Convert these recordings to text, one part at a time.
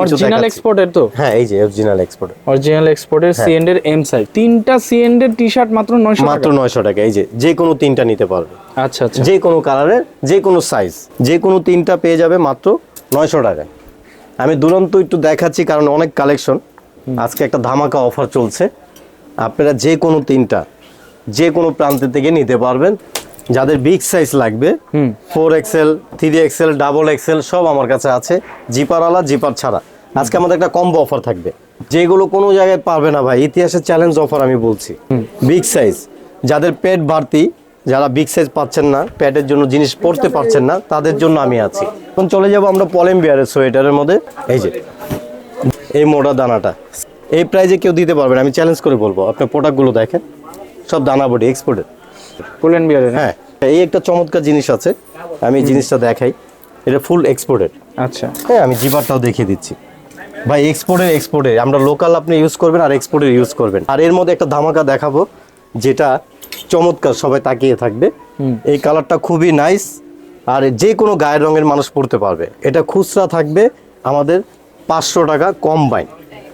Original এক্সপোর্টের তো? হ্যাঁ এই যে অরিজিনাল এক্সপোর্ট অরিজিনাল এক্সপোর্টের। সিএন্ড এর এম সাইজ তিনটা সিএন্ড এর টি শার্ট মাত্র 900 মাত্র টাকা নয়শো টাকা এই যে যে কোনো তিনটা নিতে পারবে। আচ্ছা আচ্ছা। যে কোনো কালারের যে কোনো সাইজ যে কোনো তিনটা পেয়ে যাবে মাত্র নয়শো টাকায়। আমি দুরন্ত একটু দেখাচ্ছি কারণ অনেক কালেকশন আজকে একটা ধামাকা অফার চলছে। আপনারা যে কোনো তিনটা যে কোনো প্রান্ত থেকে নিতে পারবেন। যাদের বিগ সাইজ লাগবে four XL three XL double XL সব আমার কাছে আছে জিপারওয়ালা জিপার ছাড়া। আজকে আমাদের একটা কম্বো অফার থাকবে। যেগুলো কোনো জায়গায় পারবে না ভাই ইতিহাসের চ্যালেঞ্জ অফার আমি বলছি। বিগ সাইজ যাদের পেট বাড়তি যারা বিগ সাইজ পাচ্ছেন না পেটের জন্য জিনিস পড়তে পারছেন না তাদের জন্য আমি আছি। এখন চলে যাব আমরা পলেম বিয়ারের সোয়েটারের মধ্যে। এই যে এই মোটা দানাটা। এই প্রাইজে কেউ দিতে পারবে না আমি চ্যালেঞ্জ করে বলব। আপনার প্রোডাক্টগুলো দেখেন। সব দানা বডি এক্সপোর্টের পুলেন বিয়ারের হ্যাঁ? এই একটা চমৎকার জিনিস আছে আমি জিনিসটা দেখাই। এটা ফুল এক্সপোর্টেড আচ্ছা। হ্যাঁ আমি জিবারটাও দেখিয়ে দিচ্ছি। ভাই এক্সপোর্টের এক্সপোর্টের আমরা লোকাল আপনি ইউজ করবেন আর এক্সপোর্টের ইউজ করবেন। আর এর মধ্যে একটা ধামাকা দেখাবো যেটা চমৎকার সবাই তাকিয়ে থাকবে। এই কালারটা খুবই নাইস আর যে কোনো গায়ের রঙের মানুষ পড়তে পারবে। এটা খুচরা থাকবে আমাদের পাঁচশো টাকা কম বাইন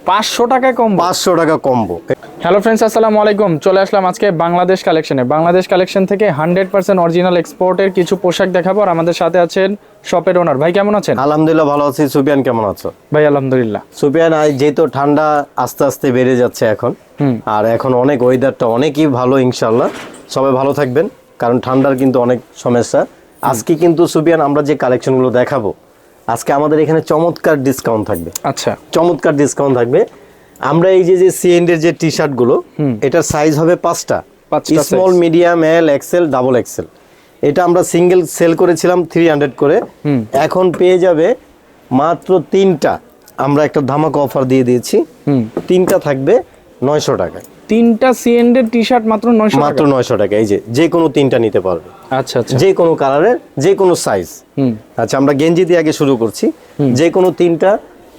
500 টাকায় কম পাঁচশো টাকা কমবো হ্যালো ফ্রেন্ডস আসসালামু আলাইকুম। চলে আসলাম আজকে বাংলাদেশ কালেকশনে বাংলাদেশ কালেকশন থেকে হান্ড্রেড পার্সেন্ট অরিজিনাল এক্সপোর্টের কিছু পোশাক দেখাবো আর আমাদের সাথে আছেন শপের ওনার ভাই কেমন আছেন? আলহামদুলিল্লাহ ভালো আছি। সুবিয়ান কেমন আছো? ভাই আলহামদুলিল্লাহ। সুপিয়ান আজ যেহেতু ঠান্ডা আস্তে আস্তে বেড়ে যাচ্ছে এখন আর এখন অনেক ওয়েদারটা অনেকই ভালো ইনশাল্লাহ সবাই ভালো থাকবেন কারণ ঠান্ডার কিন্তু অনেক সমস্যা। আজকে কিন্তু সুপিয়ান আমরা যে কালেকশনগুলো দেখাবো আজকে আমাদের এখানে চমৎকার ডিসকাউন্ট থাকবে। আচ্ছা। চমৎকার ডিসকাউন্ট থাকবে। আমরা এই যে যে সিএন্ডের যে টি শার্টগুলো এটার সাইজ হবে পাঁচটা। Small medium L XL double XL এটা আমরা সিঙ্গেল সেল করেছিলাম থ্রি হান্ড্রেড করে। এখন পেয়ে যাবে মাত্র তিনটা। আমরা একটা ধামাকা অফার দিয়ে দিয়েছি। তিনটা থাকবে নয়শো টাকায়। তিনটা সিএন্ড এর টি শার্ট মাত্র 900 মাত্র নয়শো টাকা। এই যে যে কোনো তিনটা নিতে পারবে। আচ্ছা আচ্ছা। যে কোনো কালারের যে কোনো সাইজ আচ্ছা আমরা গেঞ্জি দিয়ে আগে শুরু করছি। যে কোনো তিনটা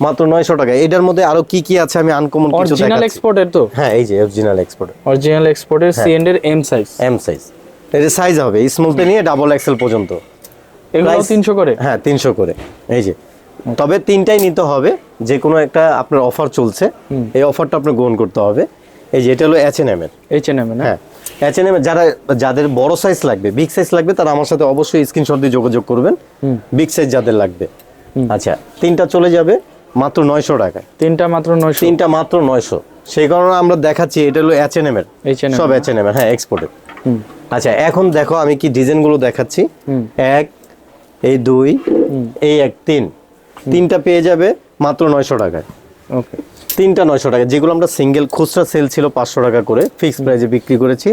মাত্র নয়শো টাকা। এটার মধ্যে আরও কি কি আছে আমি আনকমন কিছু অরিজিনাল এক্সপোর্টের তো? হ্যাঁ এই যে অরিজিনাল এক্সপোর্ট অরিজিনাল এক্সপোর্টের সিএন্ড এর এম সাইজ এম সাইজ এর সাইজ হবে স্মল থেকে নিয়ে ডাবল এক্সেল পর্যন্ত। এগুলো 300 করে? হ্যাঁ তিনশো করে। এই যে। তবে তিনটাই নিতে হবে যে কোনো একটা আপনার অফার চলছে এই অফারটা আপনার গ্রহণ করতে হবে। এই যে এটা হলো এইচ এন এম এর এইচএনএম না? হ্যাঁ। এইচ এন এম এর যারা যাদের বড় সাইজ লাগবে বিগ সাইজ লাগবে তারা আমার সাথে অবশ্যই স্ক্রিনশট দিয়ে যোগাযোগ করবেন। বিগ সাইজ যাদের লাগবে। আচ্ছা তিনটা চলে যাবে। মাত্র নয়শো টাকায়। তিনটা মাত্র 900 তিনটা মাত্র নয়শো। সেই কারণে আমরা দেখাচ্ছি এটা হলো এইচ এন এম এর সব এইচ এন এম এর হ্যাঁ এক্সপোর্টের আচ্ছা এখন দেখো আমি কি ডিজাইনগুলো দেখাচ্ছি। এক এই দুই এই এক তিন। তিনটা পেয়ে যাবে মাত্র নয়শো টাকায়। ওকে। তিনটা নয়শো টাকা। যেগুলো আমরা সিঙ্গেল খুচরা সেল ছিল পাঁচশো টাকা করে ফিক্সড প্রাইসে বিক্রি করেছি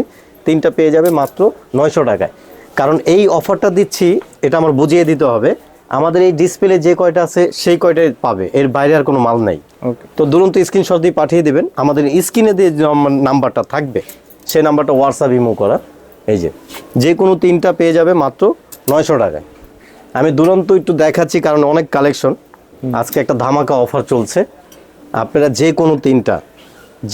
তিনটা পেয়ে যাবে মাত্র নয়শো টাকায়। কারণ এই অফারটা দিচ্ছি এটা আমার বুঝিয়ে দিতে হবে আমাদের এই ডিসপ্লে যে কয়টা আছে সেই কয়টাই পাবে। এর বাইরে আর কোনো মাল নাই। তো দুরন্ত স্ক্রিনশট দিয়ে পাঠিয়ে দেবেন। আমাদের স্ক্রিনে দিয়ে যে নাম্বারটা থাকবে সেই নাম্বারটা হোয়াটসঅ্যাপ ইমো করা এই যে যে কোনো তিনটা পেয়ে যাবে মাত্র নয়শো টাকায়। আমি দুরন্ত একটু দেখাচ্ছি কারণ অনেক কালেকশন আজকে একটা ধামাকা অফার চলছে। আপনারা যে কোনো তিনটা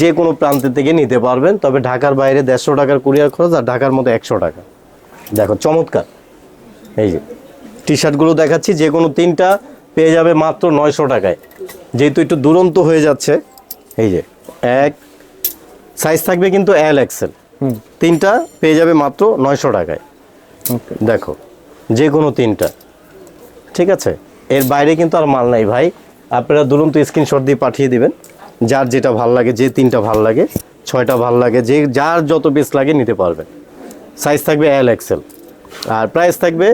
যে কোনো প্রান্ত থেকে নিতে পারবেন। তবে ঢাকার বাইরে দেড়শো টাকার কুরিয়ার খরচ আর ঢাকার মধ্যে একশো টাকা। দেখো চমৎকার। এই যে টি শার্টগুলো দেখাচ্ছি যে কোনো তিনটা পেয়ে যাবে মাত্র নয়শো টাকায়। যেহেতু একটু দুরন্ত হয়ে যাচ্ছে এই যে এক সাইজ থাকবে কিন্তু এল এক্সেল তিনটা পেয়ে যাবে মাত্র নয়শো টাকায়। দেখো যে কোনো তিনটা। ঠিক আছে? এর বাইরে কিন্তু আর মাল নাই ভাই। আপনারা দুরন্ত স্ক্রিনশট দিয়ে পাঠিয়ে দিবেন। যার যেটা ভালো লাগে যে তিনটা ভালো লাগে ছয়টা ভালো লাগে যে যার যত পিস লাগে নিতে পারবেন। সাইজ থাকবে এল এক্সেল আর প্রাইস থাকবে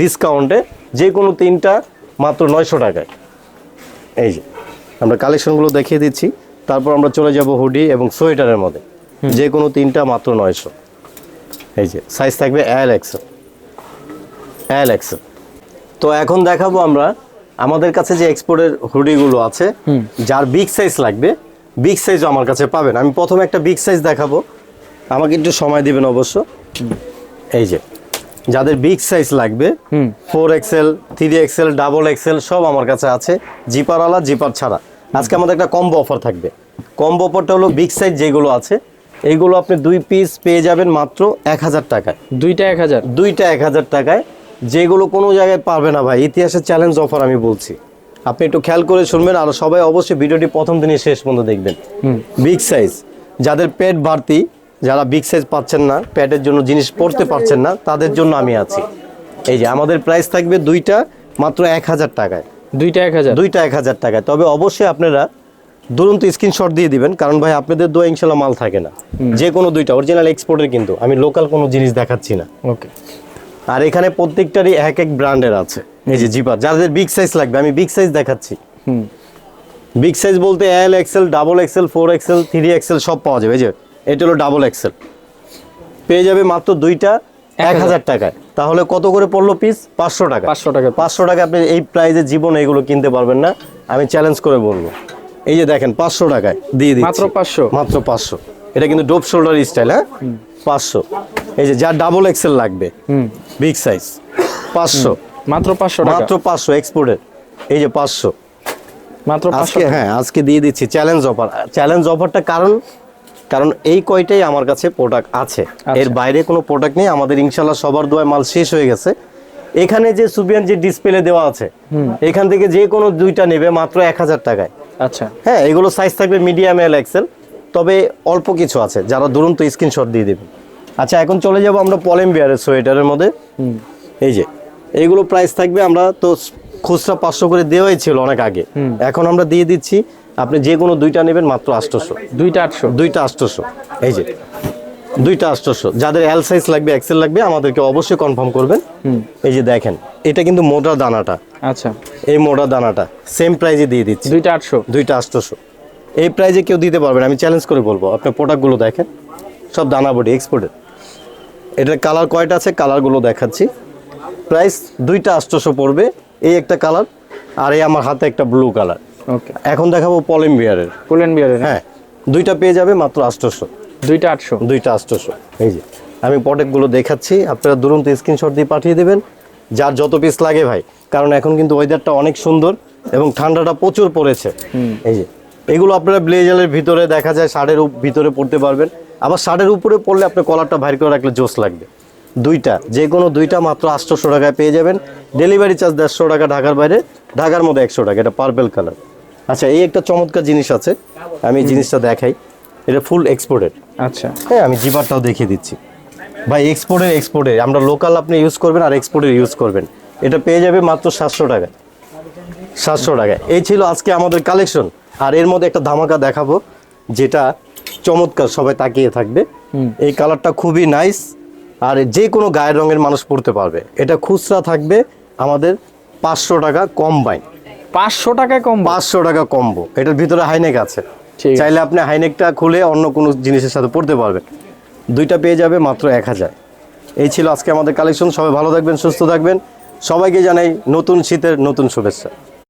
ডিসকাউন্টে যে কোনো তিনটা মাত্র নয়শো টাকায়। এই যে আমরা কালেকশনগুলো দেখিয়ে দিচ্ছি। তারপর আমরা চলে যাব হুডি এবং সোয়েটারের মধ্যে। যে কোনো তিনটা মাত্র নয়শো। এই যে সাইজ থাকবে এল এক্সেল এল এক্সেল তো এখন দেখাবো আমরা আমাদের কাছে যে এক্সপোর্টের হুডিগুলো আছে যার বিগ সাইজ লাগবে বিগ সাইজও আমার কাছে পাবেন। আমি প্রথমে একটা বিগ সাইজ দেখাবো। আমাকে একটু সময় দিবেন অবশ্য। এই যে যাদের বিগ সাইজ লাগবে হুম। Four XL three XL double XL সব আমার কাছে আছে। জিপারওয়ালা জিপার ছাড়া। আজকে আমাদের একটা কম্বো অফার থাকবে। কম্বো অফারটা হলো বিগ সাইজ যেগুলো আছে এইগুলো আপনি দুই পিস পেয়ে যাবেন মাত্র এক হাজার টাকায়। দুইটা 1000 দুইটা এক হাজার টাকায় যেগুলো কোনো জায়গায় পারবে না ভাই। ইতিহাসের চ্যালেঞ্জ অফার আমি বলছি। আপনি একটু খেয়াল করে শুনবেন আর সবাই অবশ্যই ভিডিওটি প্রথম দিনই শেষ পর্যন্ত দেখবেন। বিগ সাইজ যাদের পেট বাড়তি যারা বিগ সাইজ পাচ্ছেন না প্যাডের জন্য জিনিস পড়তে পারছেন না তাদের জন্য আমি আছি। এই যে আমাদের প্রাইস থাকবে দুইটা মাত্র এক হাজার টাকায়। দুইটা এক হাজার। দুইটা এক হাজার টাকায়। তবে অবশ্যই আপনারা দুরন্ত স্ক্রিনশট দিয়ে দিবেন কারণ ভাই আপনাদের দোয়া ইনশাল্লাহ মাল থাকে না। যে কোনো দুইটা অরিজিনাল এক্সপোর্টের কিন্তু আমি লোকাল কোনো জিনিস দেখাচ্ছি না। ওকে আর এখানে প্রত্যেকটারই এক এক ব্র্যান্ডের আছে। এই যে জিপার যাদের বিগ সাইজ লাগবে আমি বিগ সাইজ দেখাচ্ছি। বিগ সাইজ বলতে L XL double XL four XL three XL সব পাওয়া যাবে। এই যে এটা হলো ডাবল এক্সেল পেয়ে যাবে মাত্র দুইটা এক হাজার। টাকায়। তাহলে কত করে পড়ল পিস পাঁচশো টাকা। পাঁচশো টাকা পাঁচশো টাকা আপনি এই প্রাইজে জীবন এগুলো কিনতে পারবেন না। আমি চ্যালেঞ্জ করে বলব। এই যে দেখেন পাঁচশো টাকায় দিয়ে দিই মাত্র পাঁচশো। মাত্র পাঁচশো। এটা কিন্তু ডোপ শোল্ডার স্টাইল হ্যাঁ? পাঁচশো। এই যে যার ডাবল এক্সেল লাগবে হুম। বিগ সাইজ পাঁচশো। মাত্র পাঁচশো মাত্র পাঁচশো এক্সপোর্টের এই যে পাঁচশো। মাত্র আজকে হ্যাঁ আজকে দিয়ে দিচ্ছি চ্যালেঞ্জ অফার চ্যালেঞ্জ অফারটা কারণ? কারণ এই কয়টাই আমার কাছে প্রোডাক্ট আছে। এর বাইরে কোনো প্রোডাক্ট নেই আমাদের ইনশাল্লাহ সবার দোয়ায় মাল শেষ হয়ে গেছে। এখানে যে সুবিয়ান যে ডিসপ্লে দেওয়া আছে এখান থেকে যে কোনো দুইটা নেবে মাত্র এক হাজার টাকায়। আচ্ছা। হ্যাঁ এগুলো সাইজ থাকবে মিডিয়াম এল এক্সেল তবে অল্প কিছু আছে যারা দুরন্ত স্ক্রিনশট দিয়ে দেবেন আচ্ছা এখন চলে যাব আমরা পলেম বিয়ারের সোয়েটারের মধ্যে। এই যে এইগুলো প্রাইস থাকবে আমরা তো খুচরা পাঁচশো করে দেওয়াই ছিল অনেক আগে। এখন আমরা দিয়ে দিচ্ছি আপনি যে কোনো দুইটা নেবেন মাত্র আটশোশো। দুইটা আটশো। দুইটা আটশোশো। এই যে দুইটা আটশোশো। যাদের এল সাইজ লাগবে এক্সেল লাগবে আমাদেরকে অবশ্যই কনফার্ম করবেন। এই যে দেখেন এটা কিন্তু মোটা দানাটা। আচ্ছা। এই মোটা দানাটা সেম প্রাইজে দিয়ে দিচ্ছি। দুইটা আটশো। দুইটা আটশোশো। এই প্রাইজে কেউ দিতে পারবেন আমি চ্যালেঞ্জ করে বলব। আপনার প্রোডাক্টগুলো দেখেন সব দানা বডি এক্সপোর্টেড এটার কালার কয়টা আছে? কালারগুলো দেখাচ্ছি। প্রাইস দুইটা আটশোশো পড়বে এই একটা কালার আর এই আমার হাতে একটা ব্লু কালার এখন দেখাবো পলেম বিয়ারের পুলেন বিয়ারের হ্যাঁ। দুইটা পেয়ে যাবে মাত্র আটশোশো। দুইটা আটশো। দুইটা আটশোশো এই যে। আমি প্রোডাক্টগুলো দেখাচ্ছি আপনারা দুরন্ত স্ক্রিনশট দিয়ে পাঠিয়ে দেবেন। যার যত পিস লাগে ভাই কারণ এখন কিন্তু ওয়েদারটা অনেক সুন্দর এবং ঠান্ডাটা প্রচুর পড়েছে। এই যে এগুলো আপনারা ব্লেজারের ভিতরে দেখা যায় শার্টের ভিতরে পড়তে পারবেন। আবার শার্টের উপরে পড়লে আপনার কলারটা ভারী করে রাখলে জোস লাগবে। দুইটা যে কোনো দুইটা মাত্র আটশোশো টাকায় পেয়ে যাবেন। ডেলিভারি চার্জ দেড়শো টাকা ঢাকার বাইরে ঢাকার মধ্যে একশো টাকা এটা পার্পেল কালার আচ্ছা এই একটা চমৎকার জিনিস আছে। আমি এই জিনিসটা দেখাই। এটা ফুল এক্সপোর্টেড আচ্ছা। হ্যাঁ আমি জিবারটাও দেখিয়ে দিচ্ছি। ভাই এক্সপোর্টের এক্সপোর্টে আমরা লোকাল আপনি ইউজ করবেন আর এক্সপোর্টের ইউজ করবেন। এটা পেয়ে যাবে মাত্র সাতশো টাকা সাতশো টাকা এই ছিল আজকে আমাদের কালেকশন আর এর মধ্যে একটা ধামাকা দেখাবো যেটা চমৎকার সবাই তাকিয়ে থাকবে। এই কালারটা খুবই নাইস আর যে কোনো গায়ের রঙের মানুষ পড়তে পারবে। এটা খুচরা থাকবে আমাদের পাঁচশো টাকা কম বাইন পাঁচশো টাকা কম পাঁচশো টাকা কম্বো এটার ভিতরে হাইনেক আছে। চাইলে আপনি হাইনেকটা খুলে অন্য কোনো জিনিসের সাথে পড়তে পারবেন। দুইটা পেয়ে যাবে মাত্র এক হাজার। এই ছিল আজকে আমাদের কালেকশন সবাই ভালো থাকবেন সুস্থ থাকবেন। সবাইকে জানাই নতুন শীতের নতুন শুভেচ্ছা।